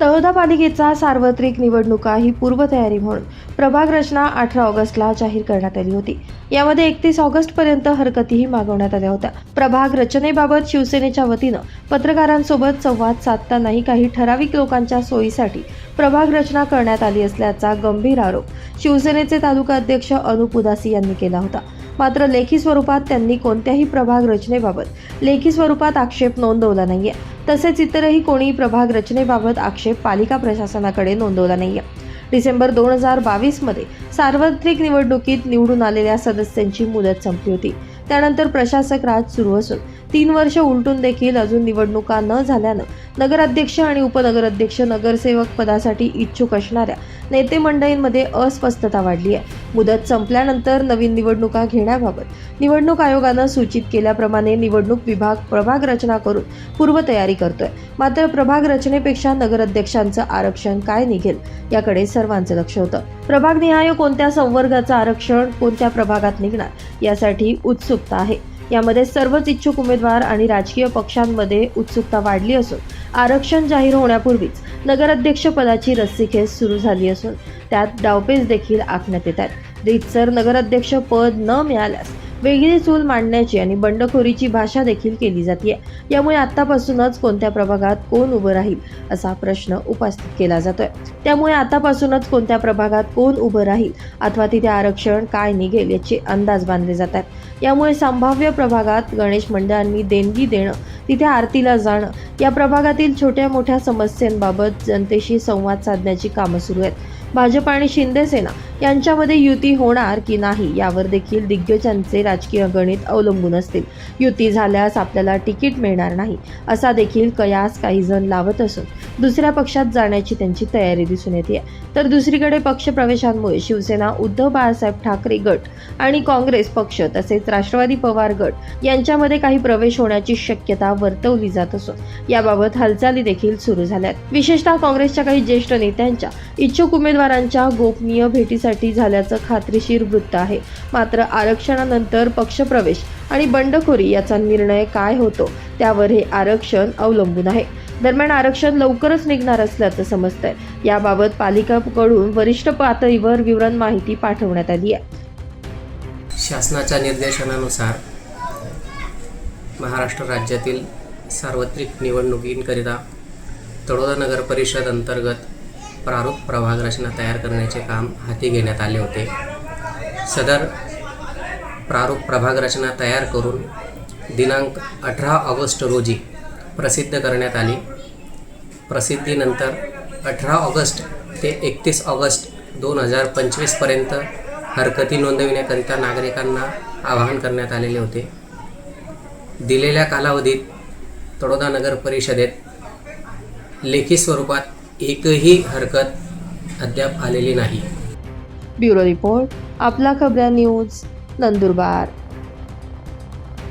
तळोदा पालिकेचा सार्वत्रिक निवडणुका ही पूर्वतयारी म्हणून प्रभाग रचना अठरा ऑगस्टला जाहीर करण्यात आली होती. यामध्ये एकतीस ऑगस्टपर्यंत हरकतीही मागवण्यात आल्या होत्या. प्रभाग रचनेबाबत शिवसेनेच्या वतीनं पत्रकारांसोबत संवाद साधतानाही काही ठराविक लोकांच्या सोयीसाठी प्रभाग रचना करण्यात आली असल्याचा गंभीर आरोप शिवसेनेचे तालुका अध्यक्ष अनुप उदासी यांनी केला होता. मात्र लेखी स्वरूपात त्यांनी कोणत्याही प्रभाग रचनेबाबत लेखी स्वरूपात आक्षेप नोंदवला नाहीये. तसेच इतरही कोणी प्रभाग रचनेबाबत आक्षेप पालिका प्रशासनाकडे नोंदवला नाहीये. डिसेंबर दोन हजार बावीसमध्ये सार्वत्रिक निवडणुकीत निवडून आलेल्या सदस्यांची मुदत संपली होती. त्यानंतर प्रशासक राज सुरू असून तीन वर्ष उलटून देखील अजून निवडणुका न झाल्यानं नगराध्यक्ष आणि उपनगराध्यक्ष नगरसेवक पदासाठी इच्छुक असणाऱ्या नेते मंडळींमध्ये अस्वस्थता वाढली आहे मुदत संपल्यानंतर नवीन निवडणुका घेण्याबाबत निवडणूक आयोगानं सूचित केल्याप्रमाणे निवडणूक विभाग प्रभाग रचना करून पूर्वतयारी करतोय. मात्र प्रभाग रचनेपेक्षा नगराध्यक्षांचं आरक्षण काय निघेल याकडे सर्वांचं लक्ष होतं. प्रभागनिहाय कोणत्या संवर्गाचं आरक्षण कोणत्या प्रभागात निघणार यासाठी उत्सुकता आहे. यामध्ये सर्वच इच्छुक उमेदवार आणि राजकीय पक्षांमध्ये उत्सुकता वाढली असून आरक्षण जाहीर होण्यापूर्वीच नगराध्यक्षपदाची रस्सीखेच सुरू झाली असून त्यात डावपेच देखील आखण्यात येत आहेत. रितसर नगराध्यक्ष पद न मिळाल्यास वेगळी चूल मांडण्याची आणि बंडखोरीची भाषा देखील केली जाते यामुळे आतापासूनच कोणत्या प्रभागात कोण उभं राहील असा प्रश्न उपस्थित केला जातोय. त्यामुळे आतापासूनच कोणत्या प्रभागात कोण उभं राहील अथवा तिथे आरक्षण काय निघेल याचे अंदाज बांधले जातात यामुळे संभाव्य प्रभागात गणेश मंडळांनी देणगी देणं तिथे आरतीला जाणं या प्रभागातील छोट्या मोठ्या समस्यांबाबत जनतेशी संवाद साधण्याची कामं सुरू आहेत. भाजप आणि शिंदे सेना यांच्यामध्ये युती होणार की नाही यावर देखील दिग्गजांचे राजकीय गणित अवलंबून असतील. युती झाल्यास आपल्याला तिकीट मिळणार नाही असा देखील कयास काही जण लावत असून दुसऱ्या पक्षात जाण्याची त्यांची तयारी दिसून येते. तर दुसरीकडे पक्षप्रवेशांमुळे शिवसेना उद्धव बाळासाहेब ठाकरे गट आणि काँग्रेस पक्ष तसेच राष्ट्रवादी पवार गट यांच्यामध्ये काही प्रवेश होण्याची शक्यता वर्तवली जात असून याबाबत हालचाली देखील सुरू झाल्यात. विशेषतः काँग्रेसच्या काही ज्येष्ठ नेत्यांच्या इच्छुक उमेदवारांच्या गोपनीय भेटीसाठी झाल्याचं खात्रीशीर वृत्त आहे. मात्र आरक्षणानंतर पक्षप्रवेश आणि बंडखोरी याचा निर्णय काय होतो त्यावर हे आरक्षण अवलंबून आहे. दरम्यान आरक्षण लवकरच निघणार असल्याचं समजतंय. याबाबत पालिकाकडून वरिष्ठ पातळीवर विवरण माहिती पाठवण्यात आली आहे. शासनाच्या निर्देशनानुसार महाराष्ट्र राज्यातील सार्वत्रिक निवडणुकींकरिता तळोदा नगर परिषद अंतर्गत प्रारूप प्रभाग रचना तयार करण्याचे काम हाती घेण्यात आले होते. सदर प्रारूप प्रभाग रचना तयार करून दिनांक अठरा ऑगस्ट रोजी प्रसिद्ध करण्यात आली. प्रसिद्धीनंतर अठरा ऑगस्ट ते एकतीस ऑगस्ट दोन हजार पंचवीसपर्यंत हरकती नोंदविण्याकरिता नागरिकांना आवाहन करण्यात आलेले होते. दिलेल्या कालावधीत तळोदा नगर परिषदेत लेखी स्वरूपात एकही हरकत अद्याप आलेली नाही. ब्युरो रिपोर्ट आपला खबऱ्या न्यूज नंदुरबार.